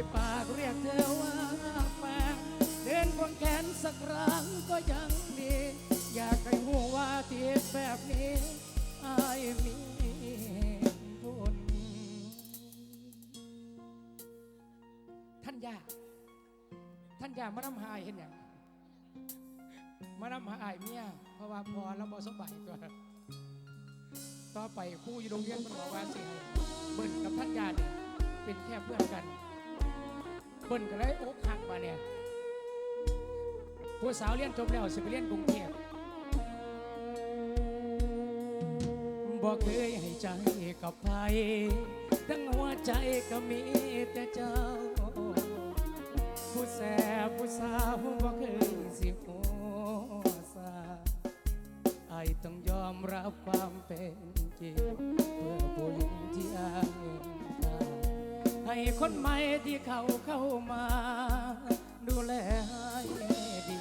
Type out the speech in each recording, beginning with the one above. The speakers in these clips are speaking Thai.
ยปากเรียกเธอว่าแฟนเดินควงแขนสักครั้งก็ยังดี อยากให้หูว่าที่แบบนี้อายมีบุญท่านยาท่านยามานำหายเห็นอย่างมานำหายเมียเพราะว่าพอเราบอสบายตัวต่อไปครู่อยู่โรงเรียนมันบอกว่าสิให้เบิ้ลกับท่านยาเนี่ยเป็นแค่เพื่อนกัน เบิ้ลก็เลยอกหักมาเนี่ยผู้สาวเรียนจบแล้วสิไปเรียนกรุงเทพบอกเคยให้ใจกับใครทั้งหัวใจก็มีแต่เจ้า ผู้แสบผู้สาวบอกเคยสิหัวสาไอต้องยอมรับความเป็นจริงเพื่อผู้หญิงที่อาย ให้คนใหม่ที่เขาเข้ามา ดูแลให้ดี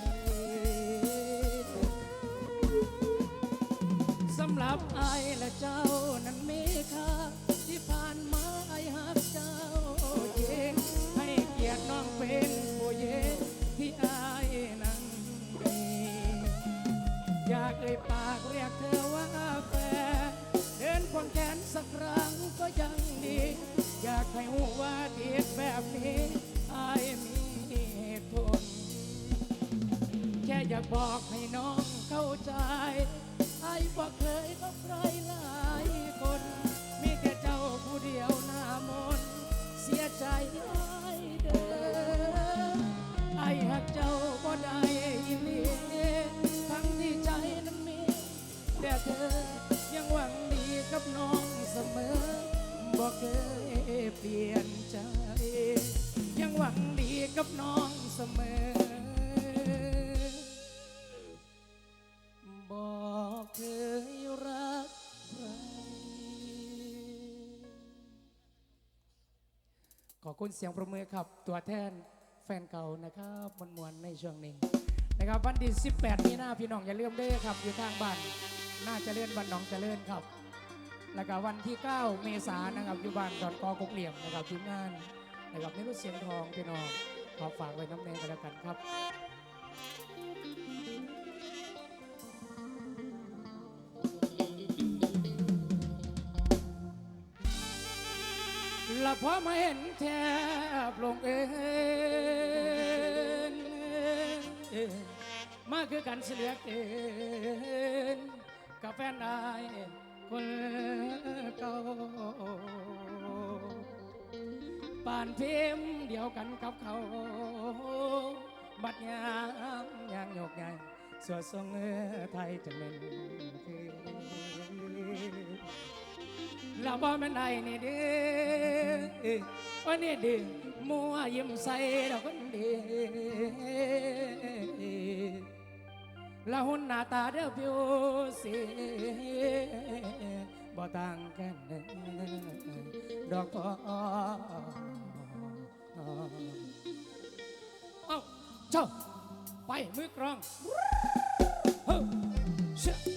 สำหรับไอายและเจ้านั้นมีค่าที่ผ่านมาไอายหักเจ้าจริงให้เกียรติน้องเป็นผู้เยที่ไอายนั้นมีอยากเอ่ยปากเรียกเธอว่า อยากให้หูว่าดีแบบนี้อายมีเหตุผลแค่อยากบอกให้น้องเข้าใจไอ้บอกเคยกับใครหลายคน มีแต่เจ้าผู้เดียวหน้ามนเสียใจ คุณเสียงประมือครับ ตัวแทนแฟนเก่านะครับมวลมวลในช่วงนี้นะครับวันที่ 18 มีนาพี่น้องอย่าลืมเด้อครับ อยู่ทางบ้านน่าจะเลื่อนบ้านน้องจะเลื่อนครับ แล้วก็วันที่ 9 เมษายนนะครับอยู่บ้านดอนกอกกเหลี่ยมนะครับทีมงานนะครับนี่รุ่นเสียงทองพี่น้องขอฝากไว้น้ำแนงกันแล้วกันครับ ละพอมาเห็นแทบลงเอ็นมาคือกันเสียเกินกับแฟนอายคนเก่าป่านพิมเดียวกันกับเขา บัดยามยางโยกใหญ่สวดทรงเออไทยจะเป็นคือ เราบ่แม่นไอ้นี่เด้อวันนี้ดื้อมัวยิ้มใส่ดอกคนดีละหุ่นหน้าตาเด้อผิวสีบ่ต่างกันเด้อดอกพอเอ้าเจ้าไปมือกรองเฮ้ยเชื่อ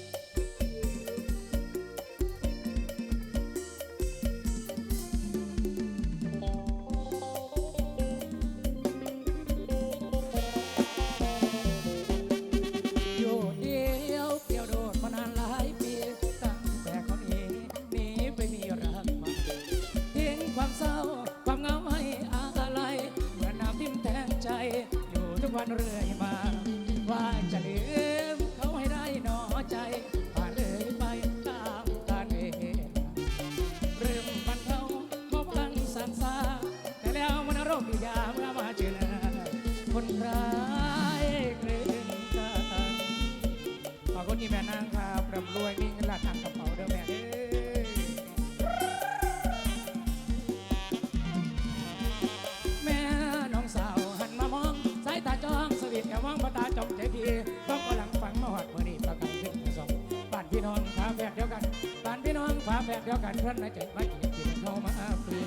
ตาจ้องสวิตแอบมองมาตาจ้องใจพี่ต้องกำลังฟังมาหอดมือนี่ประกันขึ้นสองบ้านพี่น้องฝาแฝดเดียวกันบ้านพี่น้องฝาแฝดเดียวกันเพื่อนในใจไม่เกียดกินเข้ามาฝืน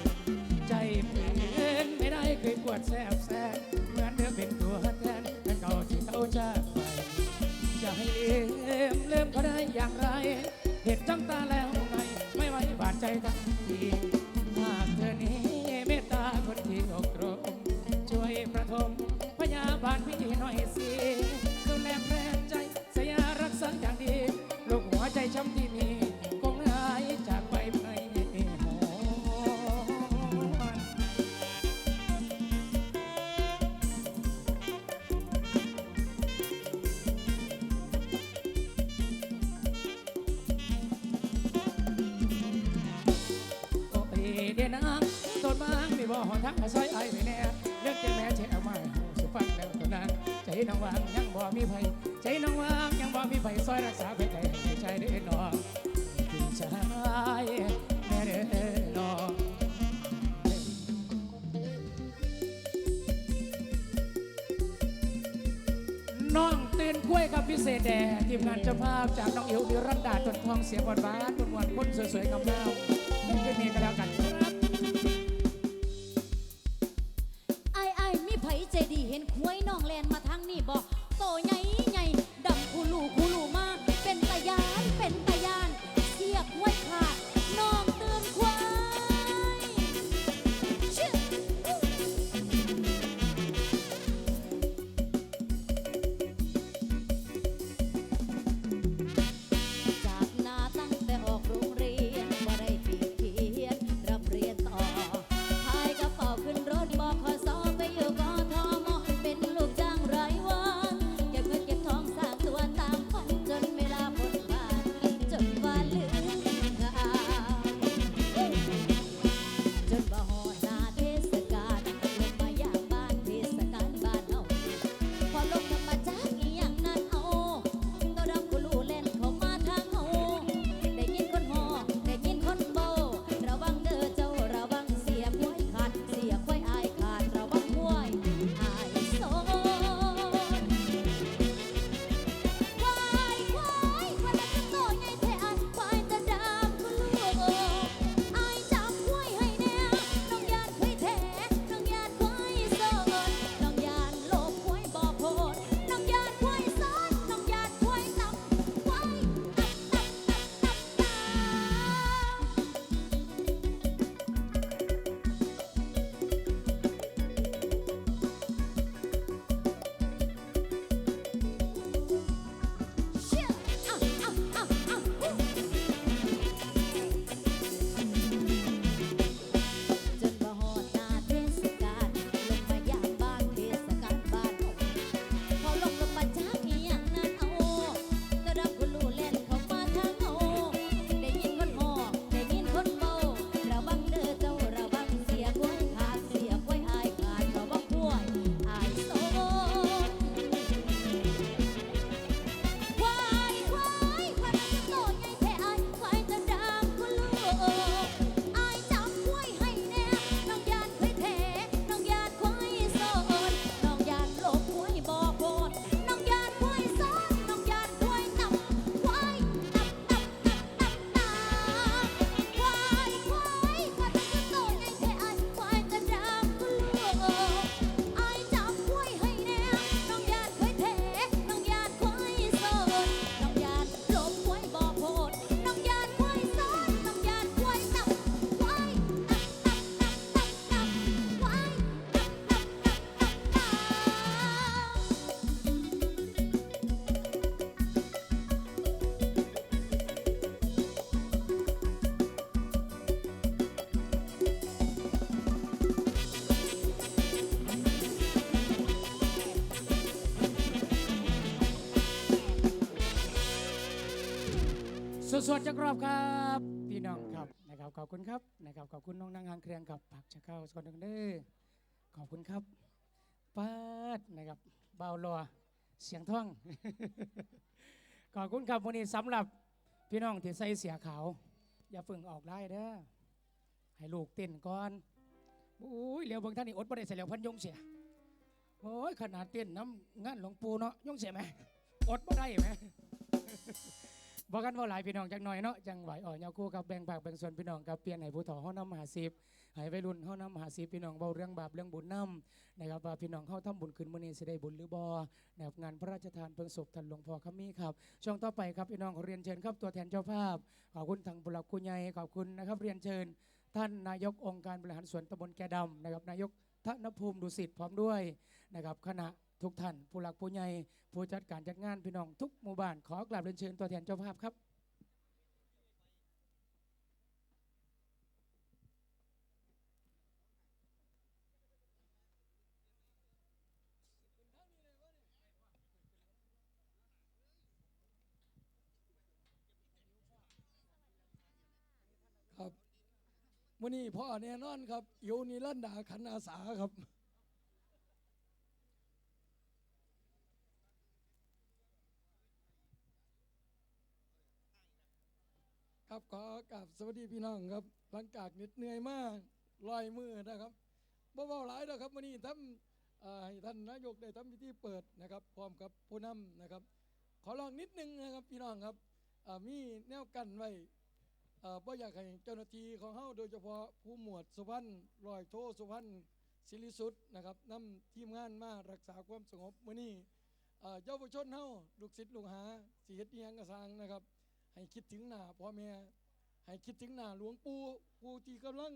ใจเปลี่ยนไม่ได้เคยปวดแสบแสบเหมือนเธอเป็นตัวแทนแต่เก่าที่เขาจาไปจะให้ลืมลืมเขาได้อย่างไร เห็นจ้องตาแล้วไงไม่ไหวบาดใจทันทีาบาลพี่หน่อยสิดูแลแรงใจสียรักษาอย่างดีลูกหัวใจช้ำที่มีคงหายจากไปไม่หวนโอ้ยเดี๋ยนะต้นบางมีบ่อทักมาซอยไอ้แน่ น้องวางยังบ่มีไผใจน้องวางยังบ่มีไผซอยรักษาไผใจให้ใจเด้อน้องพี่ชายแม่เด้อน้องน้องตื่นคุ้ยกับพิเศษแด่ทีมงานเจ้าภาพจากน้องอิ๋วดิรันดาจนทองเสียงหวานหวานๆมวนๆคนสวยๆงามๆนี่ สดจากรอบครับพี่น้องครับนะครับขอบคุณครับนะครับขอบคุณน้องนางหางเครียงกับผักชะเข้าสกอนดังเด้อขอบคุณครับป้าดนะครับเบาลอเสียงท่อง ขอบคุณครับวันนี้สำหรับพี่น้องที่ใส่เสียขาว อย่าเพิ่งออกได้เด้อให้ลูกเต้นก่อนอุ้ยเร็วเบางท่านนี่อดบ่ได้ใส่แล้วพันยงเสียโอ้ยขนาดเต้นน้ำงานหลวงปู่เนาะยงเสียไหมอดบ่ได้ไหม บอกกันว่าหลายพี่น้องจังหน่อยเนาะจังไหวอ่อนยาคู่กับแบ่งปากแบ่งส่วนพี่น้องกับเปลี่ยนให้ผู้ต่อห้องน้ำมหาสิบให้วัยรุ่นห้องน้ำมหาสิบพี่น้องเบาเรื่องบาปเรื่องบุญน้ำนะครับว่าพี่น้องเข้าทำบุญคืนมื้อนี้สิได้บุญหรือบอนะครับงานพระราชทานเพลิงศพท่านหลวงพ่อคำมีครับ ช่วงต่อไปครับพี่น้องขอเรียนเชิญครับตัวแทนเจ้าภาพขอบคุณทางบุรักคุณใหญ่ขอบคุณนะครับเรียนเชิญ ท่านนายกองค์การบริหารส่วนตำบลแกดำนะครับนายกธนภูมิดุสิตพร้อมด้วยนะครับคณะ ทุกท่านผู้หลักผู้ใหญ่ผู้จัดการจัดงานพี่น้องทุกหมู่บ้านขอกราบเรียนเชิญตัวแทนเจ้าภาพครับครับมื่อนี้พ่อแน่นอนครับโยนิรันดาขันอาสาครับ ครับขอกราบสวัสดีพี่น้องครับ หลังจากเหน็ดเหนื่อยมากลอยมือนะครับบ่เบาหลายนะครับมื่อนี้ทำเอ่อให้ท่านนายกได้ทำพิธีเปิดนะครับ พร้อมกับผู้นำนะครับ ขอลองนิดนึงนะครับพี่น้องครับมีแนวกันไว้เอ่อบ่อยากให้เจ้าหน้าที่ของเฮาโดยเฉพาะผู้หมวดสุพรรณรอยโทสุพรรณศิริสุทธิ์นะครับนำทีมงานมารักษาความสงบมื้อนี้เอ่อเยาวชนเฮาลูกศิษย์ลูกหาสิเฮ็ดอีหยังก็สร้างนะครับ ให้คิดถึงหน้าพ่อแม่ให้คิดถึงหน้าหลวงปู่ปู่ที่กำลัง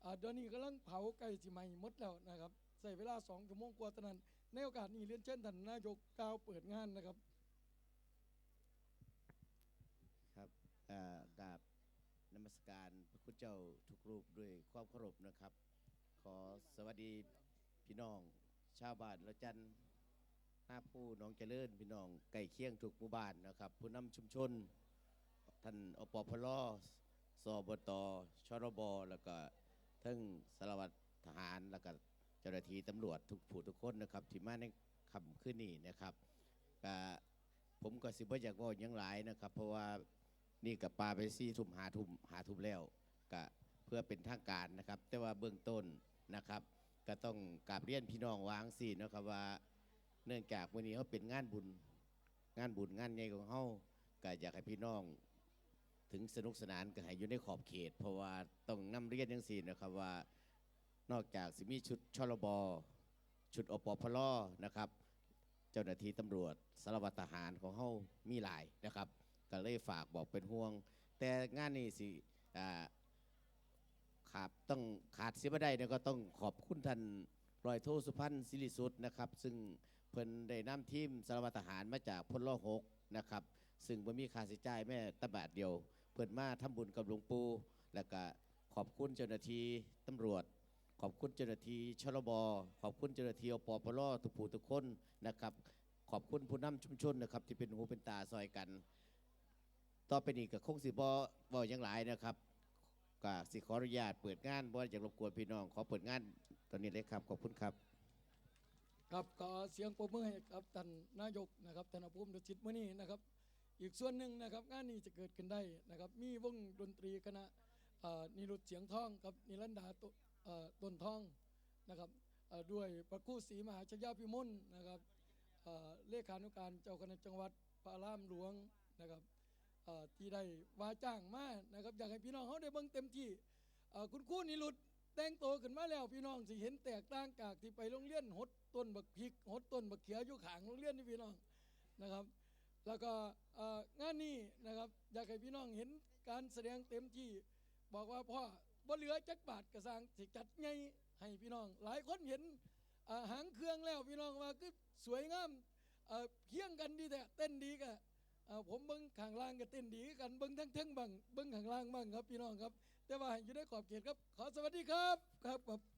เอ่อเดี๋ยวนี้กำลังเผาใกล้สิไม้หมดแล้วนะครับใช้เวลา2ชั่วโมงกว่าเท่านั้น ในโอกาสนี้เรียนเชิญท่านนายกกล่าวเปิดงานนะครับ ครับกราบนมัสการพระคุณเจ้าทุกรูปด้วยความเคารพนะครับ ขอสวัสดีพี่น้อง ชาวบ้านละจันหน้าผู้น้องเจริญพี่น้องไก่เคียงทุกหมู่บ้านนะครับ ผู้นำชุมชน ท่านอปพลสอบตชรบแล้วก็ทั้งสารวัตรทหารแล้วก็เจ้าหน้าที่ตำรวจทุกผู้ทุกคนนะครับ ที่มาในคำขึ้นนี้นะครับก็ผมก็สิบ่อยากว่ายังหลายนะครับ เพราะว่านี่กับปลาไปซี่ทุ่มหาทุ่มหาทุ่มแล้วก็เพื่อเป็นทางการนะครับ แต่ว่าเบื้องต้นนะครับ ก็ต้องกราบเรียนพี่น้องวางสินะครับว่า เนื่องจากวันนี้เขาเป็นงานบุญ งานบุญงานใหญ่ของเขาก็อยากให้พี่น้อง ถึงสนุกสนานก็ให้อยู่ในขอบเขต เพราะว่าต้องนำเรียนยังสี่นะครับว่านอกจากสิมีชุดชลบชุดอปพลนะครับ เจ้าหน้าที่ตำรวจสารวัตรทหารของเขามีหลายนะครับ ก็เลยฝากบอกเป็นห่วง แต่งานนี้สิขาดต้องขาดเสียไม่ได้เนี่ยก็ต้องขอบคุณท่านรอยโทสุพันธ์ศิริสุทธ์นะครับ ซึ่งเพิ่นได้นำทีมสารวัตรทหารมาจากพลล่อหกนะครับ ซึ่งบ่มีค่าใช้จ่ายแม้แตะบาทเดียว เพิ่นมาทำบุญกับหลวงปู่แล้วก็ขอบคุณเจ้าหน้าที่ตำรวจ ขอบคุณเจ้าหน้าที่ชลบขอบคุณเจ้าหน้าที่อปปลทุกผู้ทุกคนนะครับ ขอบคุณผู้นำชุมชนนะครับ ที่เป็นหูเป็นตาซอยกัน ต่อไปนี้ก็คงสิบ่บ่หยังหลายนะครับก็สิขออนุญาตเปิดงานบ่อยากรบกวนพี่น้อง ขอเปิดงานตอนนี้เลยครับ ขอบคุณครับ ครับขอเสียงปรบมือให้กับท่านนายกนะครับธนภูมิดุสิตมื้อนี้นะครับ อีกส่วนหนึ่งนะครับงานนี้จะเกิดขึ้นได้นะครับ มีวงดนตรีคณะนิรุตเสียงทองกับนิรันดาต้นทองนะครับด้วยพระครูศรีมหาชยาพิมลนะครับเลขานุการเจ้าคณะจังหวัดพระรามหลวงนะครับที่ได้ว่าจ้างมานะครับอยากให้พี่น้องเขาได้เบิ่งเต็มที่คุณครูนิรุตแต่งโตวขึ้นมาแล้วพี่น้องสิเห็นแตกต่างจากที่ไปโรงเรียนหดต้นบักพริกหดต้นบักเขียวอยู่ขางโรงเรียนนี่พี่น้องนะครับ แล้วก็งานนี้นะครับอยากให้พี่น้องเห็นการแสดงเต็มที่บอกว่าพ่อบ่เหลือจักบาทกระสังสิจัดไงให้พี่น้อง หลายคนเห็นหางเครื่องแล้วพี่น้องว่าคือสวยงามเอ่อเคียงกันดีแต่เต้นดีกะเอ่อผมเบิ้งข้างล่างก็เต้นดีกันเบิ้งทั้งทั้งบังเบิ้งข้างล่างบ้างครับพี่น้องครับ แต่ว่าให้อยู่ในขอบเขตครับ ขอสวัสดีครับครับ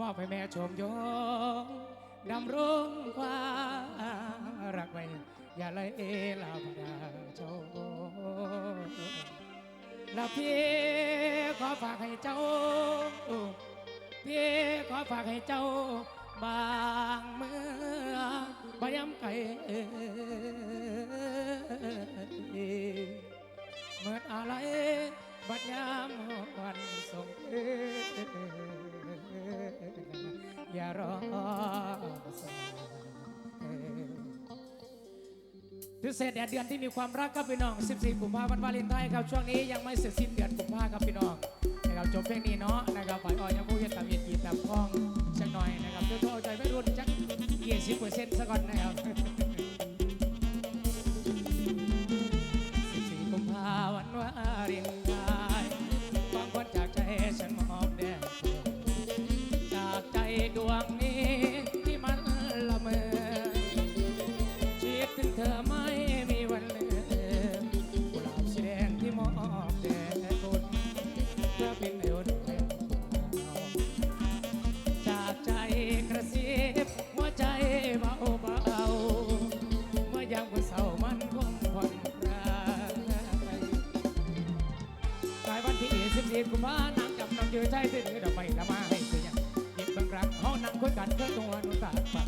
มอบให้แม่ชมยงดำรงความรักไว้ อย่าเลยเอลาบดาเจ้าแล้วพี่ขอฝากให้เจ้า พี่ขอฝากให้เจ้า บางเมื่อบายำไก่เมื่ออะไรบัดยามวันส่งเอ อย่ารอสายพิเศษแดดเดือนที่มีความรักครับพี่น้อง 14 กุมภาพันธ์วาเลนไทน์ครับช่วงนี้ยังไม่เสร็จสิ้นเดือนกุมภาครับพี่น้องนะครับจบเพลงนี้เนาะนะครับฝ่ายอ้อยยังผู้เฮ็ดตามเย็นกีตามคล้องสักหน่อยนะครับเดี๋ยวเอาใจไม่รุนจัก20เปอร์เซ็นต์ซะก่อนนะครับ 14 กุมภาพันธ์วาเลนไทน์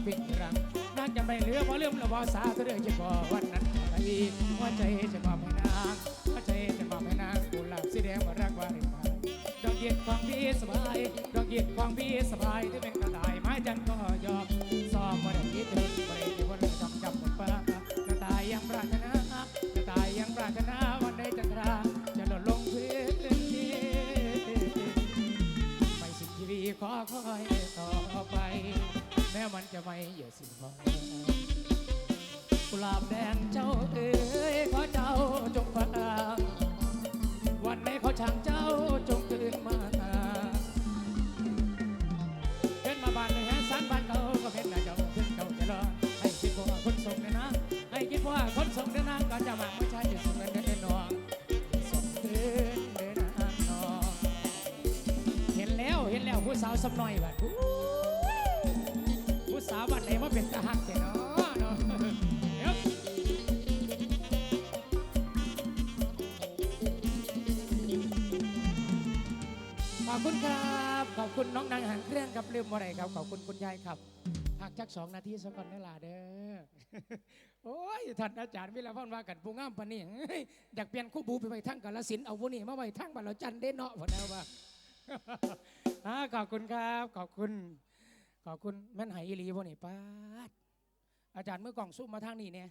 ตาปากปิดรังนางจะไม่เหลือเพราะลืมละวาสาเธอเรื่องจะบอกวันนั้นอะไรหัวใจจะมอบให้นางหัวใจจะมอบให้นางกุหลาบสีแดงมารักวาเลนไทน์ดอกเย็นของพี่สบายดอกเย็นของพี่สบาย ช่างเจ้าจงตื่นมาเดินมาบ้านเลยฮะสันบ้านเขาก็เป็นนะเจ้าถึงเก่าจะรอให้คิดว่าคนส่งเนี่ยนะให้คิดว่าคนส่งเนี่ยนะก็จะมาไม่ใช่จะส่งเงินเด่นนองส่งคืนเดือนนองเห็นแล้วเห็นแล้วผู้สาวสำน้อยแบบ น้องนางหางเครื่องครับลืมอะไรครับขอบคุณคุณยายครับพักจักสองนาทีสักก่อนนะล่ะเด้อโอ้ยท่านอาจารย์วิลาวันว่ากันผู้งามปานนี้เฮ้ยอยากเปลี่ยนคู่บูไปไว้ทั้งกาลสินเอาวุนี่มาไว้ทั้งบัลลจันเด้เนาะพอแนวว่าขอบคุณครับ ขอบคุณ ขอบคุณแม่นไหอีหลีพวกนี้ป้าดอาจารย์เมื่อกล่องสู้มาทางนี้เนี่ย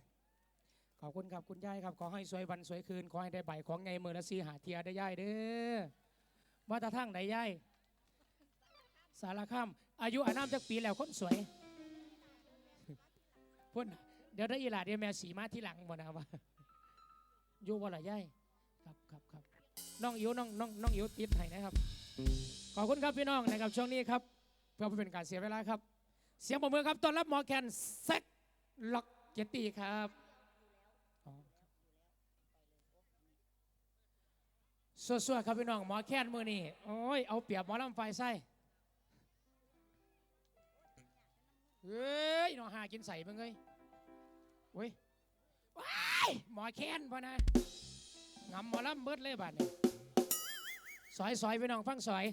ขอบคุณครับคุณยายครับ ขอให้สวยวันสวยคืน ขอให้ได้ใบของไงเมือละสีหาเทียได้ย่ายเด้อมาตาทั้งไหนย่าย สารคามอายุอานามจักปีแล้วคนสวยพุ่นเดี๋ยวได้อีหลาเดี๋ยวแม่สีมาที่หลังบ่นะว่าอยู่บ่ละย่ายครับครับครับน้องอิ๋วน้องน้องน้องอิ๋วติดให้นะครับ ขอบคุณครับพี่น้องนะครับช่วงนี้ครับ เพื่อไม่เป็นการเสียเวลาครับ เสียงปรบมือครับต้อนรับหมอแคนแซกล็อกเกตตี้ครับอ๋อสวดๆครับพี่น้องหมอแคนมือนี่โอ้ยเอาเปรียบหมอลำไฟไส้ เฮ้ยน้องหากินใส่เบิ่งเลยเว้ยว้ายหมอแคนพอนะงำหมอลำเบิดเลยบัดนี้สอยสอยๆพี่น้องฟังสอย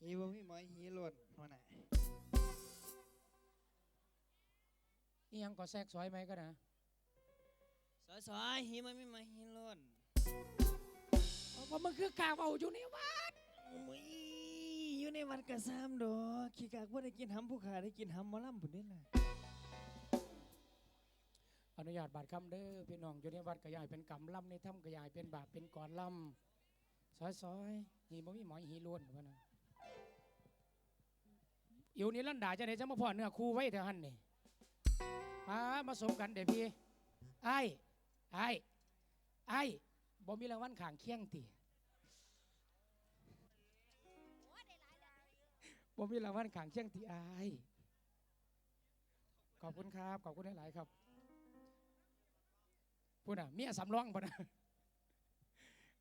ฮีบ่มีหมอยฮีหล่นหัวหน้านี่ยังก็แทรกซอยไหมก็นะซอยซอยฮีบ่มีหมอยฮีหล่นเพราะมันคือกาวเอาอยู่นี่วะมุ้ย อยู่ในวัดกระซามดอกขี้กากบ่ได้กินหำผู้ขาได้กินหำหมอลำพุ่นเด้ล่ะอนุญาตบาดคำเด้อพี่น้องอยู่ในวัดกระยายเป็นกรรมล่ำในถ้ำกระยายเป็นบาปเป็นก่อนล่ำซอยซอยๆหีบ่มีหมอยหีล้วนวะนะอิวนี่ลันดาจะได้จะมาพอเนื้อคู่ไว้เถอะหันนี่มามาสมกันเดี๋ยวพี่ไอ้ไอ้ไอ้บ่มีรางวัลขางเคียงตี บ่มีรางวัลขางเคียงตีไอ้ายขอบคุณครับ ขอบคุณหลาย ๆ ครับพูดอะเมียสำรองปะนะ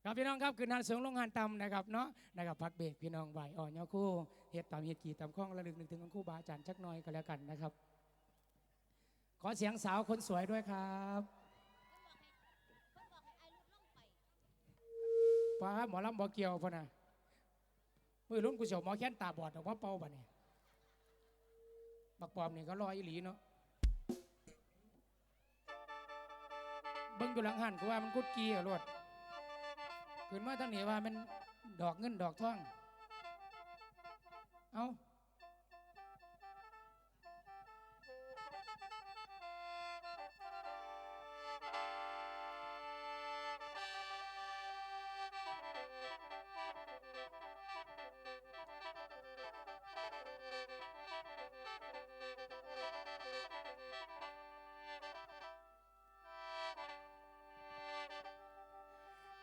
ครับพี่น้องครับคืนหันสูงลงหันต่ำนะครับเนาะนะครับพักเบรกพี่น้องไหวอ่อนยอคู่เฮ็ดตามเฮ็ดกีตามข้องระลึกนึกถึงคุณครูบาอาจารย์ชักหน้อยก็แล้วกันนะครับ ขอเสียงสาวคนสวยด้วยครับป้าหมอลำบ่เกี่ยวพอนะ มือรุ่นกูเสียวหมอแค้นตาบอดออกมาเป่าบัดนี้บักปอมเนี่ยก็ลอยอีหลีเนาะเบิ้งอยู่หลังหันกูว่ามันกุดกี้อะรวดขึ้นมาทางนี้ว่ามันดอกเงินดอกทอง เอา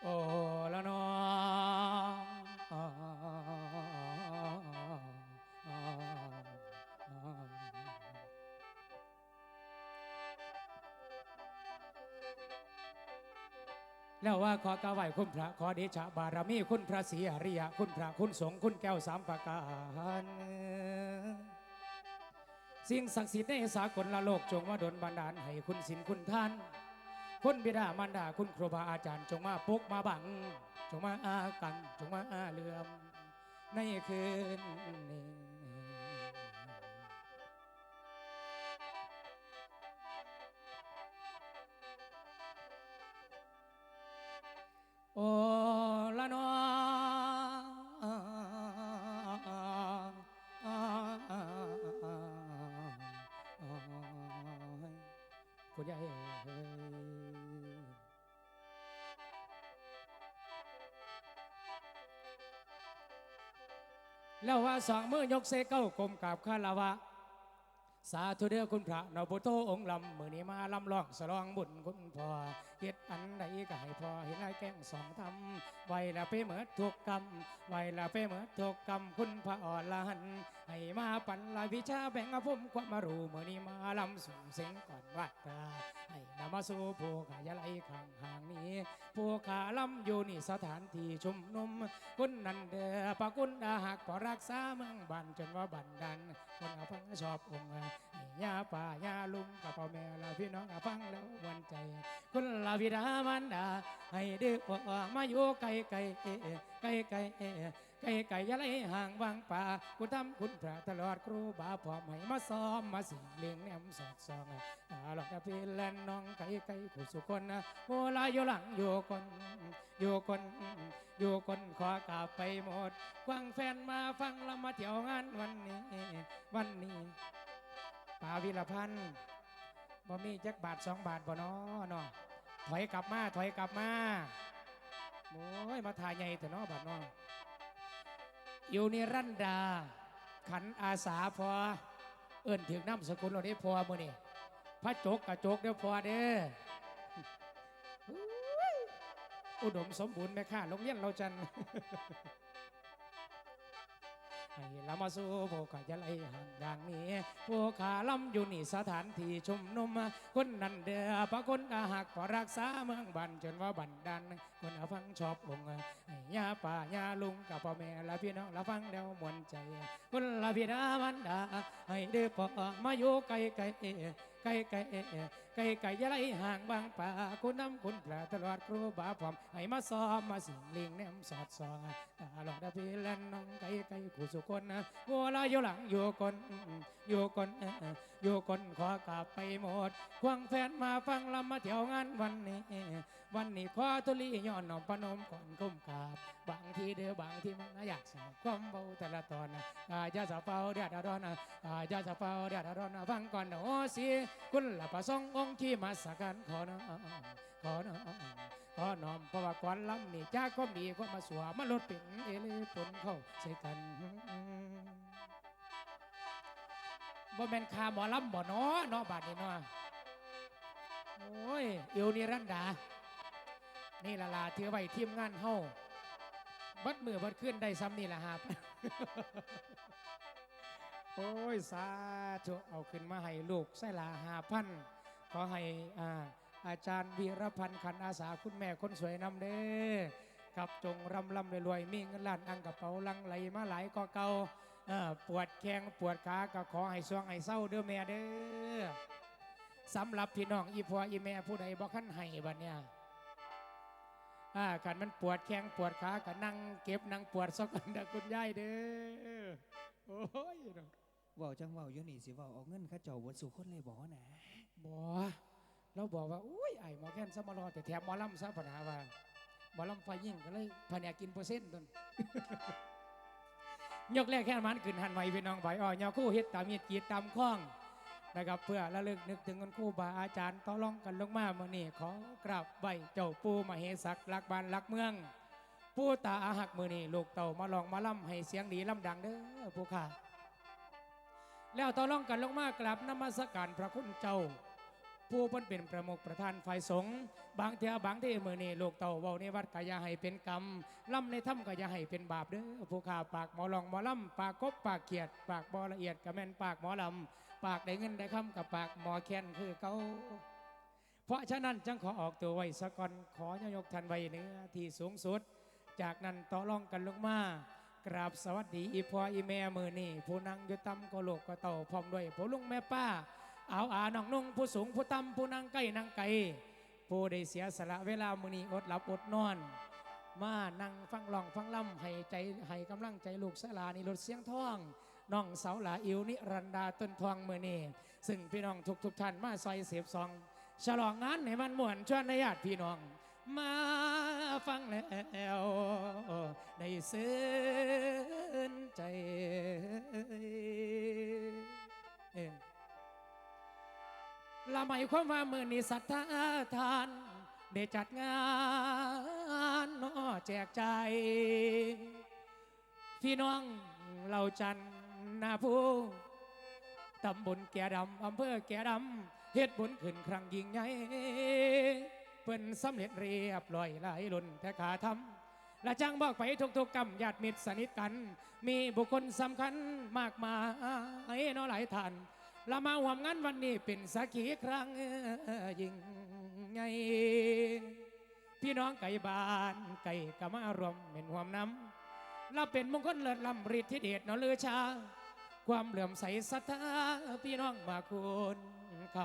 โอ้ละนอแล้วว่าขอกราไหวคุณพระขอเดชะบารมีคุณพระศรีอริยะคุณพระคุณสงฆ์คุณแก้วสามประการสิ่งศักดิ์สิทธิ์ในสากลละโลกจงมาดลบันดาลให้คุณสินคุณท่าน คุณบิดามารดาคุณครูบาอาจารย์จงมาปกมาบัง จงมาอากันจงมาอาเลือมในคืนนี้โอ้ละนอคุณยายเอ้ย แล้วว่าสองมือยกเซเก้ากลมกับคาราวะ สาธุเด้อคุณพระนพุโธองค์ลำมือนี้มาลำลองสลองบุญคุณพ่อเฮ็ดอันใดก็ให้พ่อเห็นไอ้แก้งสองทำไว้ละไปเหมือทุกกรรมไว้ละไปเหมือทุกกรรมคุณพระอ่อนละหันให้มาปันละวิชาแบ่งอาผมความมารู้มือนี้มาลำส่งเสียงก่อนวัดตา นมาสู่ผู้ขายาไลข้างห่างนี้ผู้ขาล้ำอยู่นี่สถานที่ชุมนุมคุณนันเดอปะคุณดาหักปอรักษาเมืองบันจนว่าบันดันคนเอาฟังชอบองค์ ยาป่ายาลุงกับพ่อแม่ละพี่น้องเอาฟังแล้ววันใจ คุณลาวิดามันดาให้ดื้อออกมาอยู่ไกลไกลเอไกลไกลเอไกลไกลยาไรห่างวางป่าคุณทำคุณพระตลอดครูบาพร้อให้มาซ้อมมาสิงเลี้ยงแนมสอดซองอาหลอกพี่แลนน้องไกลไกลผู้สุคนะโอลาอยู่หลังอยู่คนอยู่คนอยู่คนขอกราบไปหมดกวางแฟนมาฟังแล้วมาเที่ยวงานวันนี้ วันนี้ ป่าวิรพันธ์บ่มีจักบาทสองบาทบ่น้อเนาะถอยกลับมาถอยกลับมาโอ้ยมาถ่ายใหญ่แต่น้อบาทน้ออยู่ในรันดา ขันอาสาพอ เอิ่นถึงน้ำสกุลเราได้พอมือนี่พระจกกระจกเด้อพอเด้ออุดมสมบูรณ์แม่ค่าโรงเรียนเราจัน ให้เรามาสู่โบกาจะไลห่างอย่างนี้ผู้ขาล้ำอยู่นี่สถานที่ชุมนุม คนนั้นเดือพระคนอาหักพอรักษาเมืองบันจนว่าบันดันคนเอาฟังชอบองค์ยาป่ายาลุงกับพ่อแม่และพี่น้องละฟังแล้วมวนใจ คนละพี่ดามันดาให้เดือพอมาอยู่ไกลไกล ไก่ไก่แอไก่ไก่ยาไรห่างบางป่าคุณน้ำคุณปลาตลอดครูบาพร้อมให้มาซ้อมมาสิงเลียงแนมสอดส่องตลอดพี่แลนน้องไก่ไก่ขู่สุคนนะโวลาอยู่หลังอยู่คนอยู่คนอยู่คนขอกลับไปหมดควงแฟนมาฟังลำมาเที่ยวงานวันนี้ วันนี้ขอทุลีย้อนน้อมปนมก่อนก้มกราบบางทีเด้อบางทีมันน่าอยากสาวความเบาแต่ละตอนนะอาจจะสะเฝ้าเดือดร้อนนะอาจจะสะเฝ้าเดือดร้อนนะฟังก่อนนะโอ้สิคุณละประสงค์องค์ที่มาสักการขอน้อมขอน้อมขอน้อมเพราะว่าก่อนลำนี่จ้าก็มีก็มาสวมมาลดเป็นเอเลปนเข้าใส่กันบ่แม่นคาหมอลำบ่เนาะเนาะบาดนี้เนาะโอ้ยเอวนี่รันดา นี่ละลาถือไว้ทีมงานเฮาบัดมือบัดขึ้นได้ซ้ำนี่ละครับ โอ้ย สาธุเอาขึ้นมาให้ลูกใส่ละหาพันขอให้อ่าอาจารย์วีรพันธ์ขันอาสาคุณแม่คนสวยนำเด้อกับจงร่ำร่ำรวยมีเงินล้านอังกระเป๋าลังไหลมาหลายก็เก่าปวดแข้งปวดขาก็ขอให้สวงให้เศร้าเด้อแม่เด้อสำหรับพี่น้องอีพ่ออีแม่ผู้ใดบ่คันให้บัดเนี่ย อ่ากันมันปวดแข้งปวดขาก็นั่งเก็บนั่งปวดซอกกันเด้อคุณยายเด้อโอ้ยเนาะเว้าจังเว้าอยู่นี่สิเว้าเอาเงินเขาเจ้าบ่สู่คนเลยบ่นะบ่เราบอกว่าอุ้ยไอ้หมอแค้นซะมารอแต่แถมหมอลำซะปัญหาว่าหมอลำไฟยิ่งก็เลยแผนกกินเปอร์เซ็นต์ตน ยกแรกแค่มันขึ้นหันไว้พี่น้องไว้อ่อยอคู่เฮ็ดตามเฮ็ดกีดตามข้อง นะครับเพื่อระลึกนึกถึงคุณครูบาอาจารย์ต่อรองกันลงมาเมื่อนี้ขอกราบไหวเจ้าปู่มเหสักรักบ้านรักเมือง ผู้ตาอาหักมือนี่ลูกเต่ามาลองมาล่ำให้เสียงดีล่ำดังเด้อผู้ข้าแล้วต่อรองกันลงมากราบนมัสการพระคุณเจ้า ผู้เพิ่นเป็นประมุขประธานฝ่ายสงฆ์บางเทียบางที่มือนี่ลูกเต่าเว้าในวัดก็อย่าให้เป็นกรรมล่ำในถ้ำก็อย่าให้เป็นบาปเด้อผู้ข้าปากหมอลองหมอล่ำปากกบปากเขียด ปากบอละเอียดก็แม่นปากหมอลำ ปากได้เงินได้คำกับปากหมอแค้นคือเขาเพราะฉะนั้นจึงขอออกตัวไว้สะก่อนขอยกทันไว้เนื้อที่สูงสุด จากนั้นต่อรองกันลงมากราบสวัสดีอีพ่ออีแม่มือนี่ผู้นั่งอยู่ต่ำก็โลกก็เต่าพร้อมด้วยผู้ลุงแม่ป้า เอาอาน้องนุ่งผู้สูงผู้ต่ำผู้นั่งใกล้นั่งไกลผู้ได้เสียสละเวลามือนี้อดหลับอดนอน มานั่งฟังลองฟังล่ำให้ใจให้กำลังใจลูกสลานี่ลดเสียงท่อง น้องเสาหลาอิวนิรันดาต้นทองเมือนี้ซึ่งพี่น้องทุกทุกท่านมาซอยเสียบซอง ฉลองงานให้มันม่วนชวนในญาติพี่น้อง มาฟังแล้วได้ซึ้นใจเอ้ยละหมายความว่ามือนี้ศรัทธาทานได้จัดงานนอแจกใจ พี่น้องเราจัน นาผู้ตำบลแก่ดำอำเภอแก่ดำเฮ็ดบุญขึ้นครั้งยิ่งใหญ่เพิ่นสำเร็จเรียบร้อยหลายลุนแต่ขาทำและจังบอกไปทุกๆกรรมญาติมิตรสนิทกัน มีบุคคลสำคัญมากมายเนาะหลายท่านเรามาหวมงานวันนี้เป็นสักขีครั้งยิ่งใหญ่พี่น้องไก่บานไก่ก็มารวมเป็นหวมน้ำเราเป็นมงคลเลิศลำฤทธิเดชเนอเลือชา ความเหลื่อมใสศรัทธาพี่น้องมาคุณค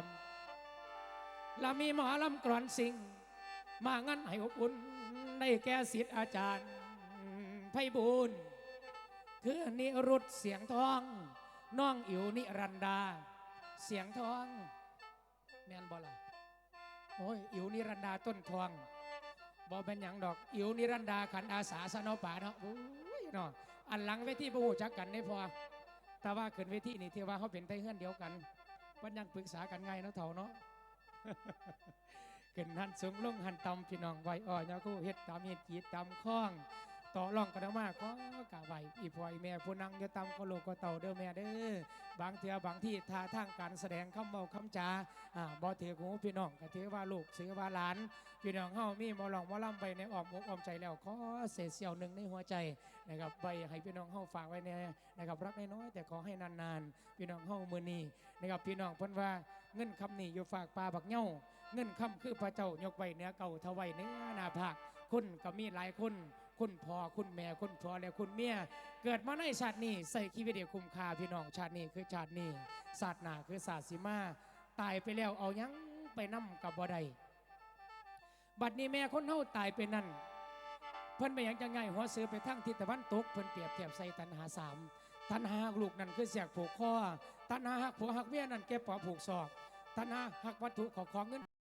ำเรามีหมอลำกรอนสิงมางานให้อบอุ่นได้แก่ศิษย์อาจารย์ไพบูลย์คือนิรุตเสียงทอง น้องอิ๋วนิรันดา เสียงทองแม่นบ่ล่ะโอ้ยอิ๋วนิรันดาต้นทองบ่เป็นหยังดอกอิ๋วนิรันดาขันอาสาสนอป่าเนาะโอ้ยเนาะอันหลังเวทีบ่ฮู้จักกันได้พอ แต่ว่าขึ้นเวทีนี่ที่ว่าเขาเป็นไทเฮือนเดียวกันวันยังปรึกษากันไงเนาะเถ่าเนาะขึ้นหันสูงลงหันต่ำพี่น้องไว้อ่อยาคู่เฮ็ดตามเฮ็ดจีดตามข้อง ต่อรองกันออกมาก็กะไหวอีพ่ออีแม่ผู้นั่งอยู่ตามก็โลกก็เต่าเด้อแม่เด้อบางเทียบางที่ท่าทางการแสดงคำเบาคำจาอ่าบ่ถือหูพี่น้องก็ถือว่าลูกถือว่าหลานพี่น้องเฮามีมอลองมอลำไปในออมอกอมใจแล้วขอเศษเสี้ยวหนึ่งในหัวใจนะครับไปให้พี่น้องเฮาฝากไว้ในนะครับรักน้อยแต่ขอให้นานๆ พี่น้องเฮามือนี้นะครับพี่น้องเพิ่นว่าเงินคำนี้อยู่ฝากปลาบักเหย้าเงินคำคือพระเจ้ายกไว้เนื้อเก่าทไว้เนื้อนาผากคุณก็มีหลายคน คุณพ่อคุณแม่คุณพ่อและคุณเมียเกิดมาในชาตินี้ใส่ชีวิตเดียคุ้มค่าพี่น้องชาตินี้คือชาตินี้ศาสนาคือศาสิมาตายไปแล้วเอายังไปนํกับบ่ได้บัดนี้แม่คนเฮาตายไปนั่นเพิ่นไปยังจังไงหัวเสือไปทั้งทิศตะวันตกเพิ่นเปรียบเทียบใส่ตันหาสามตันหาลูกนั่นคือเสียกผูกคอตันหาหักผัวหักเมียนั่นเก็บปอผูกศอกตันหาหักวัตถุของของเงิน